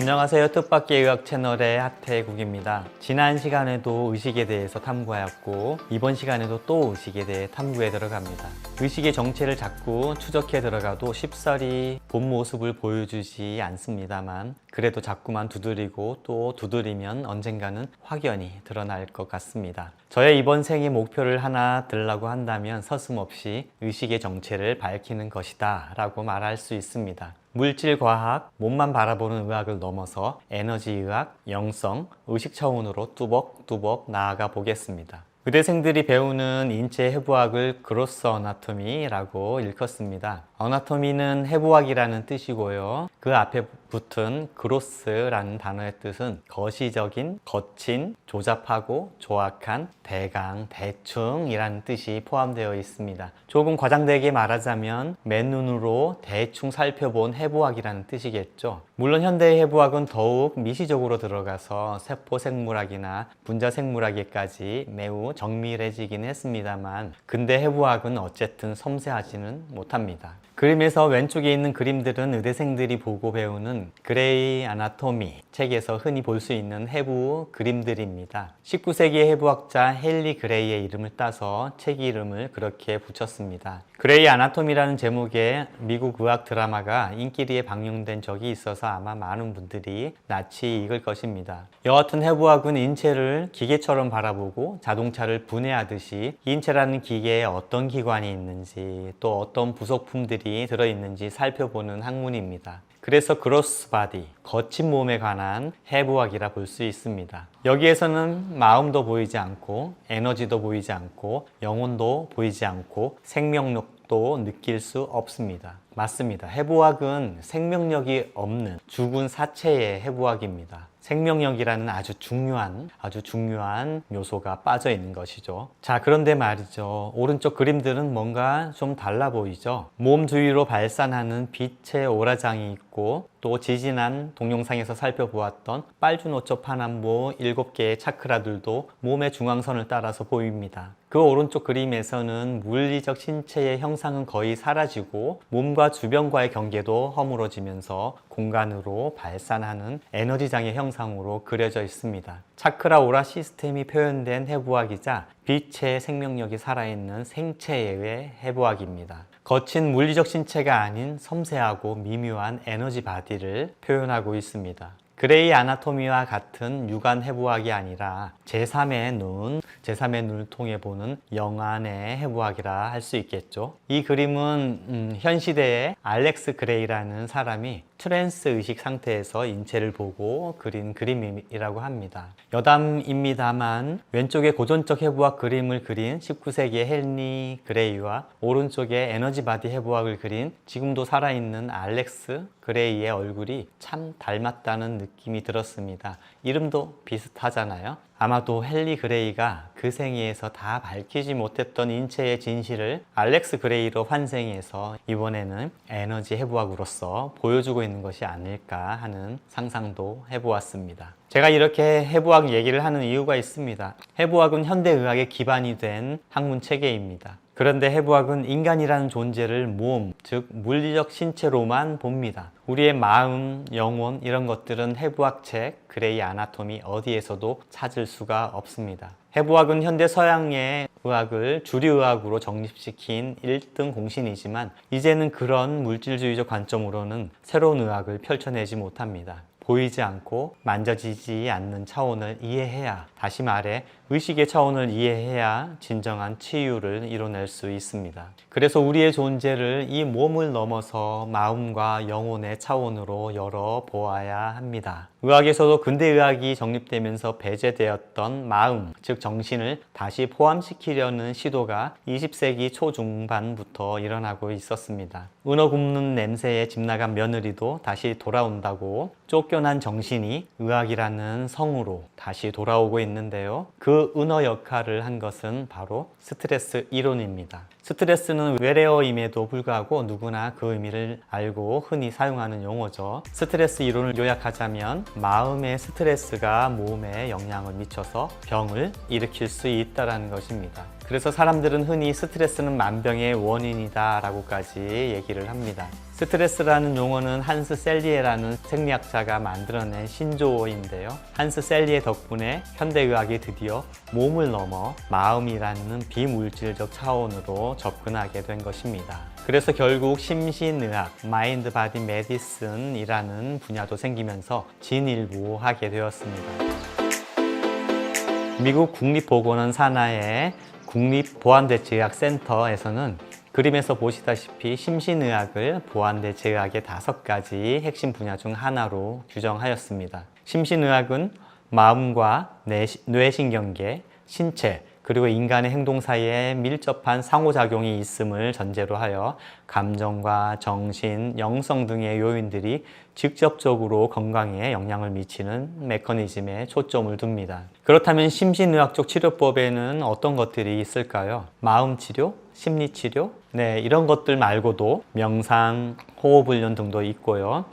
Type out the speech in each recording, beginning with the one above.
안녕하세요. 뜻밖의 의학 채널의 하태국입니다. 지난 시간에도 의식에 대해서 탐구하였고 이번 시간에도 또 의식에 대해 탐구에 들어갑니다. 의식의 정체를 자꾸 추적해 들어가도 쉽사리 본 모습을 보여주지 않습니다만 그래도 자꾸만 두드리고 또 두드리면 언젠가는 확연히 드러날 것 같습니다. 저의 이번 생의 목표를 하나 들라고 한다면 서슴없이 의식의 정체를 밝히는 것이다 라고 말할 수 있습니다. 물질 과학, 몸만 바라보는 의학을 넘어서 에너지 의학, 영성, 의식 차원으로 뚜벅뚜벅 나아가 보겠습니다. 의대생들이 배우는 인체 해부학을 그로스 어나토미라고 일컫습니다. 어나토미는 해부학이라는 뜻이고요. 그 앞에 붙은 그로스라는 단어의 뜻은 거시적인, 거친, 조잡하고 조악한, 대강, 대충이라는 뜻이 포함되어 있습니다. 조금 과장되게 말하자면 맨눈으로 대충 살펴본 해부학이라는 뜻이겠죠. 물론 현대의 해부학은 더욱 미시적으로 들어가서 세포 생물학이나 분자 생물학에까지 매우 정밀해지긴 했습니다만 근대 해부학은 어쨌든 섬세하지는 못합니다. 그림에서 왼쪽에 있는 그림들은 의대생들이 보고 배우는 그레이 아나토미 책에서 흔히 볼 수 있는 해부 그림들입니다. 19세기의 해부학자 헨리 그레이의 이름을 따서 책 이름을 그렇게 붙였습니다. 그레이 아나토미라는 제목의 미국 의학 드라마가 인기리에 방영된 적이 있어서 아마 많은 분들이 낯이 익을 것입니다. 여하튼 해부학은 인체를 기계처럼 바라보고 자동차를 분해하듯이 인체라는 기계에 어떤 기관이 있는지 또 어떤 부속품들이 들어있는지 살펴보는 학문입니다. 그래서 그로스 바디, 거친 몸에 관한 해부학이라 볼 수 있습니다. 여기에서는 마음도 보이지 않고 에너지도 보이지 않고 영혼도 보이지 않고 생명력도 느낄 수 없습니다. 맞습니다. 해부학은 생명력이 없는 죽은 사체의 해부학입니다. 생명력이라는 아주 중요한 아주 중요한 요소가 빠져 있는 것이죠. 자, 그런데 말이죠. 오른쪽 그림들은 뭔가 좀 달라 보이죠. 몸 주위로 발산하는 빛의 오라장이 있고 또 지지난 동영상에서 살펴보았던 빨주노초 파남보 7개의 차크라들도 몸의 중앙선을 따라서 보입니다. 그 오른쪽 그림에서는 물리적 신체의 형상은 거의 사라지고 몸과 주변과의 경계도 허물어지면서 공간으로 발산하는 에너지장의 형상 으로 그려져 있습니다. 차크라 오라 시스템이 표현된 해부학이자 빛의 생명력이 살아있는 생체의 해부학입니다. 거친 물리적 신체가 아닌 섬세하고 미묘한 에너지 바디를 표현하고 있습니다. 그레이 아나토미와 같은 육안 해부학이 아니라 제3의 눈, 제3의 눈을 통해 보는 영안의 해부학이라 할 수 있겠죠. 이 그림은 음, 현 시대의 알렉스 그레이라는 사람이 트랜스 의식 상태에서 인체를 보고 그린 그림이라고 합니다. 여담입니다만 왼쪽에 고전적 해부학 그림을 그린 19세기의 헨리 그레이와 오른쪽에 에너지 바디 해부학을 그린 지금도 살아있는 알렉스 그레이의 얼굴이 참 닮았다는 느낌이 들었습니다. 이름도 비슷하잖아요. 아마 도 헨리 그레이가 그 생애에서 다 밝히지 못했던 인체의 진실을 알렉스 그레이로 환생해서 이번에는 에너지 해부학으로서 보여주고 있는 것이 아닐까 하는 상상도 해보았습니다. 제가 이렇게 해부학 얘기를 하는 이유가 있습니다. 해부학은 현대의학의 기반이 된 학문 체계입니다. 그런데 해부학은 인간이라는 존재를 몸, 즉 물리적 신체로만 봅니다. 우리의 마음, 영혼 이런 것들은 해부학 책, 그레이 아나토미 어디에서도 찾을 수가 없습니다. 해부학은 현대 서양의 의학을 주류의학으로 정립시킨 1등 공신이지만 이제는 그런 물질주의적 관점으로는 새로운 의학을 펼쳐내지 못합니다. 보이지 않고 만져지지 않는 차원을 이해해야 다시 말해 의식의 차원을 이해해야 진정한 치유를 이뤄낼 수 있습니다. 그래서 우리의 존재를 이 몸을 넘어서 마음과 영혼의 차원으로 열어 보아야 합니다. 의학에서도 근대의학이 정립되면서 배제되었던 마음, 즉 정신을 다시 포함시키려는 시도가 20세기 초중반부터 일어나고 있었습니다. 은어 굽는 냄새에 집 나간 며느리도 다시 돌아온다고 쫓겨난 정신이 의학이라는 성으로 다시 돌아오고 있는데요. 그 은어 역할을 한 것은 바로 스트레스 이론입니다. 스트레스는 외래어임에도 불구하고 누구나 그 의미를 알고 흔히 사용하는 용어죠. 스트레스 이론을 요약하자면 마음의 스트레스가 몸에 영향을 미쳐서 병을 일으킬 수 있다는 것입니다. 그래서 사람들은 흔히 스트레스는 만병의 원인이다 라고까지 얘기를 합니다. 스트레스라는 용어는 한스 셀리에라는 생리학자가 만들어낸 신조어인데요. 한스 셀리에 덕분에 현대의학이 드디어 몸을 넘어 마음이라는 비물질적 차원으로 접근하게 된 것입니다. 그래서 결국 심신의학, 마인드 바디 메디슨이라는 분야도 생기면서 진일보하게 되었습니다. 미국 국립보건원 산하의 국립보안대체의학센터에서는 그림에서 보시다시피 심신의학을 보안대체의학의 다섯 가지 핵심 분야 중 하나로 규정하였습니다. 심신의학은 마음과 뇌신경계, 신체, 그리고 인간의 행동 사이에 밀접한 상호작용이 있음을 전제로 하여 감정과 정신, 영성 등의 요인들이 직접적으로 건강에 영향을 미치는 메커니즘에 초점을 둡니다. 그렇다면 심신의학적 치료법에는 어떤 것들이 있을까요? 마음치료, 심리치료? 네, 이런 것들 말고도 명상, 호흡훈련 등도 있고요.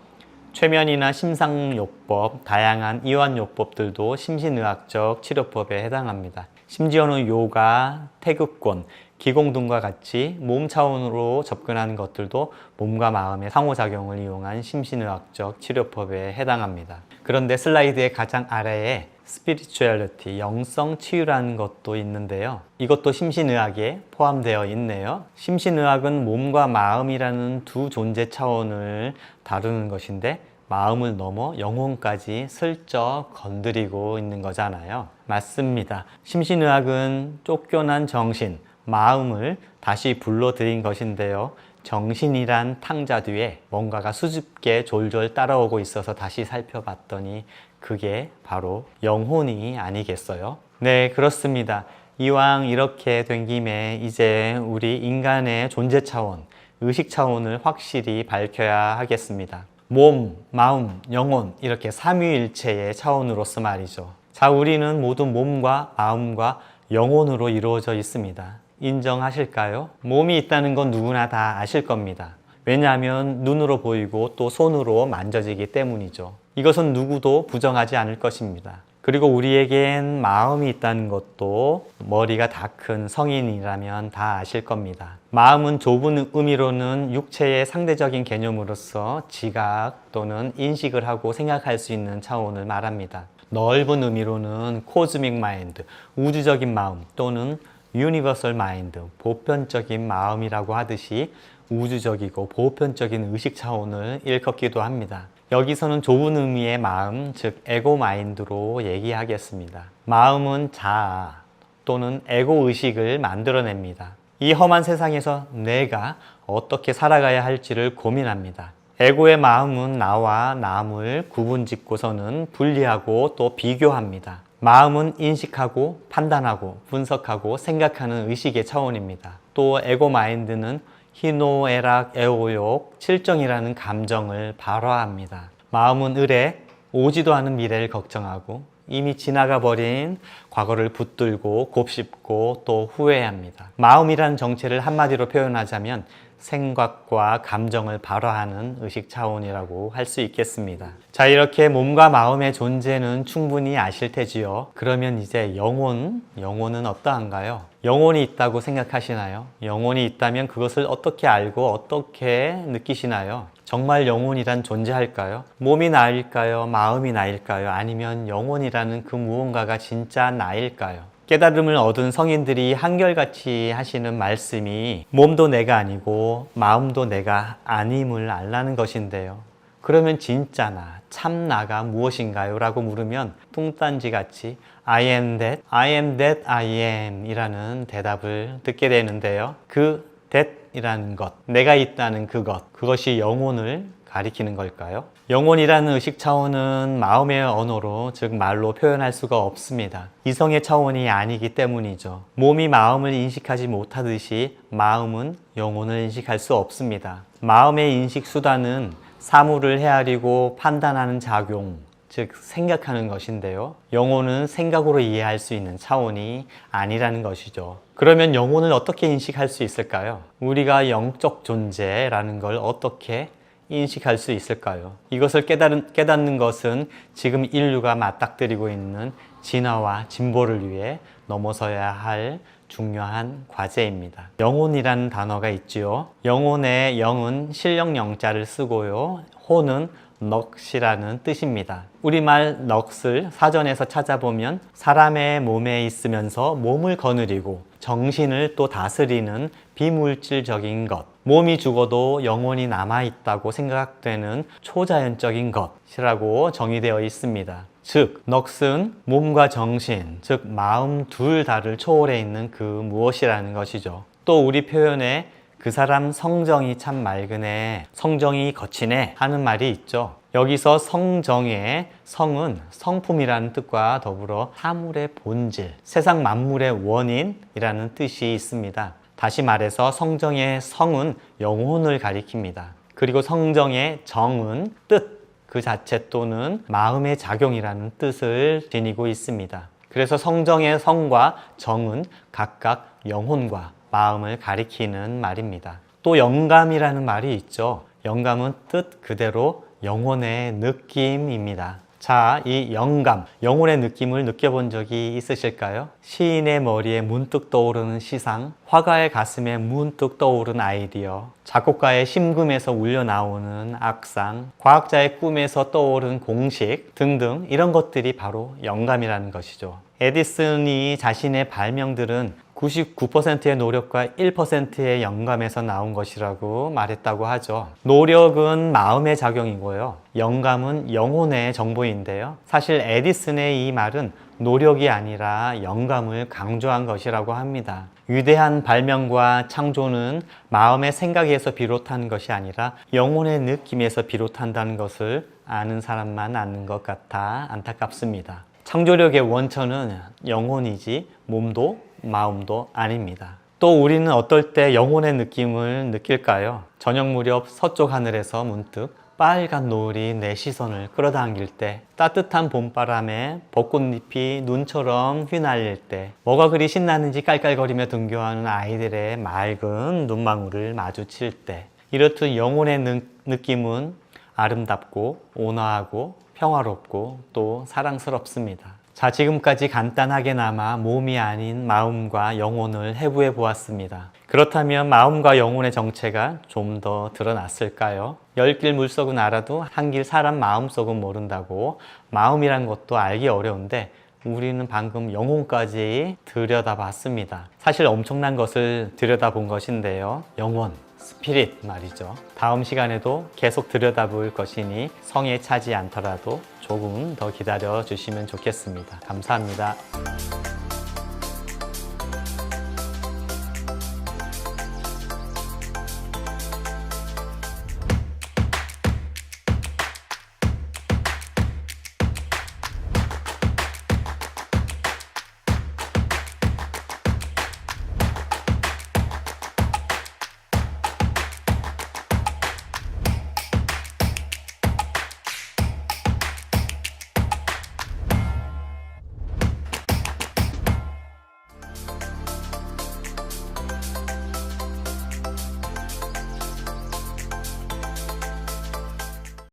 최면이나 심상요법, 다양한 이완요법들도 심신의학적 치료법에 해당합니다. 심지어는 요가, 태극권, 기공 등과 같이 몸 차원으로 접근하는 것들도 몸과 마음의 상호작용을 이용한 심신의학적 치료법에 해당합니다. 그런데 슬라이드의 가장 아래에 스피리추얼리티, 영성 치유라는 것도 있는데요. 이것도 심신의학에 포함되어 있네요. 심신의학은 몸과 마음이라는 두 존재 차원을 다루는 것인데 마음을 넘어 영혼까지 슬쩍 건드리고 있는 거잖아요. 맞습니다. 심신의학은 쫓겨난 정신, 마음을 다시 불러들인 것인데요. 정신이란 탕자 뒤에 뭔가가 수줍게 졸졸 따라오고 있어서 다시 살펴봤더니 그게 바로 영혼이 아니겠어요? 네, 그렇습니다. 이왕 이렇게 된 김에 이제 우리 인간의 존재 차원, 의식 차원을 확실히 밝혀야 하겠습니다. 몸, 마음, 영혼 이렇게 삼위일체의 차원으로서 말이죠. 자, 우리는 모두 몸과 마음과 영혼으로 이루어져 있습니다. 인정하실까요? 몸이 있다는 건 누구나 다 아실 겁니다. 왜냐하면 눈으로 보이고 또 손으로 만져지기 때문이죠. 이것은 누구도 부정하지 않을 것입니다. 그리고 우리에겐 마음이 있다는 것도 머리가 다 큰 성인이라면 다 아실 겁니다. 마음은 좁은 의미로는 육체의 상대적인 개념으로서 지각 또는 인식을 하고 생각할 수 있는 차원을 말합니다. 넓은 의미로는 코즈믹 마인드, 우주적인 마음 또는 유니버설 마인드, 보편적인 마음이라고 하듯이 우주적이고 보편적인 의식 차원을 일컫기도 합니다. 여기서는 좁은 의미의 마음, 즉 에고 마인드로 얘기하겠습니다. 마음은 자아 또는 에고 의식을 만들어냅니다. 이 험한 세상에서 내가 어떻게 살아가야 할지를 고민합니다. 에고의 마음은 나와 남을 구분 짓고서는 분리하고 또 비교합니다. 마음은 인식하고 판단하고 분석하고 생각하는 의식의 차원입니다. 또 에고 마인드는 희노애락, 애호욕, 칠정이라는 감정을 발화합니다. 마음은 의뢰, 오지도 않은 미래를 걱정하고 이미 지나가 버린 과거를 붙들고 곱씹고 또 후회합니다. 마음이라는 정체를 한마디로 표현하자면 생각과 감정을 발화하는 의식 차원이라고 할 수 있겠습니다. 자, 이렇게 몸과 마음의 존재는 충분히 아실 테지요. 그러면 이제 영혼, 영혼은 어떠한가요? 영혼이 있다고 생각하시나요? 영혼이 있다면 그것을 어떻게 알고 어떻게 느끼시나요? 정말 영혼이란 존재할까요? 몸이 나일까요? 마음이 나일까요? 아니면 영혼이라는 그 무언가가 진짜 나일까요? 깨달음을 얻은 성인들이 한결같이 하시는 말씀이 몸도 내가 아니고 마음도 내가 아님을 알라는 것인데요. 그러면 진짜 나, 참 나가 무엇인가요? 라고 물으면 뚱딴지 같이 I am that, I am that I am 이라는 대답을 듣게 되는데요. 그 that 이라는 것, 내가 있다는 그것, 그것이 영혼을 가리키는 걸까요? 영혼이라는 의식 차원은 마음의 언어로, 즉 말로 표현할 수가 없습니다. 이성의 차원이 아니기 때문이죠. 몸이 마음을 인식하지 못하듯이 마음은 영혼을 인식할 수 없습니다. 마음의 인식 수단은 사물을 헤아리고 판단하는 작용, 즉 생각하는 것인데요. 영혼은 생각으로 이해할 수 있는 차원이 아니라는 것이죠. 그러면 영혼을 어떻게 인식할 수 있을까요? 우리가 영적 존재라는 걸 어떻게 인식할 수 있을까요? 이것을 깨달은, 깨닫는 것은 지금 인류가 맞닥뜨리고 있는 진화와 진보를 위해 넘어서야 할 중요한 과제입니다. 영혼이라는 단어가 있지요. 영혼의 영은 실력 영자를 쓰고요. 혼은 넋이라는 뜻입니다. 우리말 넋을 사전에서 찾아보면 사람의 몸에 있으면서 몸을 거느리고 정신을 또 다스리는 비물질적인 것, 몸이 죽어도 영혼이 남아있다고 생각되는 초자연적인 것이라고 정의되어 있습니다. 즉, 넋은 몸과 정신, 즉, 마음 둘 다를 초월해 있는 그 무엇이라는 것이죠. 또 우리 표현에 그 사람 성정이 참 맑으네, 성정이 거치네 하는 말이 있죠. 여기서 성정의 성은 성품이라는 뜻과 더불어 사물의 본질, 세상 만물의 원인이라는 뜻이 있습니다. 다시 말해서 성정의 성은 영혼을 가리킵니다. 그리고 성정의 정은 뜻, 그 자체 또는 마음의 작용이라는 뜻을 지니고 있습니다. 그래서 성정의 성과 정은 각각 영혼과 마음을 가리키는 말입니다. 또 영감이라는 말이 있죠. 영감은 뜻 그대로 영혼의 느낌입니다. 자, 이 영감, 영혼의 느낌을 느껴본 적이 있으실까요? 시인의 머리에 문득 떠오르는 시상, 화가의 가슴에 문득 떠오른 아이디어, 작곡가의 심금에서 울려 나오는 악상, 과학자의 꿈에서 떠오른 공식 등등 이런 것들이 바로 영감이라는 것이죠. 에디슨이 자신의 발명들은 99%의 노력과 1%의 영감에서 나온 것이라고 말했다고 하죠. 노력은 마음의 작용이고요. 영감은 영혼의 정보인데요. 사실 에디슨의 이 말은 노력이 아니라 영감을 강조한 것이라고 합니다. 위대한 발명과 창조는 마음의 생각에서 비롯한 것이 아니라 영혼의 느낌에서 비롯한다는 것을 아는 사람만 아는 것 같아 안타깝습니다. 창조력의 원천은 영혼이지 몸도 마음도 아닙니다. 또 우리는 어떨 때 영혼의 느낌을 느낄까요? 저녁 무렵 서쪽 하늘에서 문득 빨간 노을이 내 시선을 끌어당길 때, 따뜻한 봄바람에 벚꽃잎이 눈처럼 휘날릴 때, 뭐가 그리 신나는지 깔깔거리며 등교하는 아이들의 맑은 눈망울을 마주칠 때, 이렇듯 영혼의 느, 느낌은 아름답고 온화하고 평화롭고 또 사랑스럽습니다. 자, 지금까지 간단하게나마 몸이 아닌 마음과 영혼을 해부해 보았습니다. 그렇다면 마음과 영혼의 정체가 좀 더 드러났을까요? 열 길 물속은 알아도 한 길 사람 마음속은 모른다고 마음이란 것도 알기 어려운데 우리는 방금 영혼까지 들여다봤습니다. 사실 엄청난 것을 들여다본 것인데요. 영혼, 스피릿 말이죠. 다음 시간에도 계속 들여다볼 것이니 성에 차지 않더라도 조금 더 기다려 주시면 좋겠습니다. 감사합니다.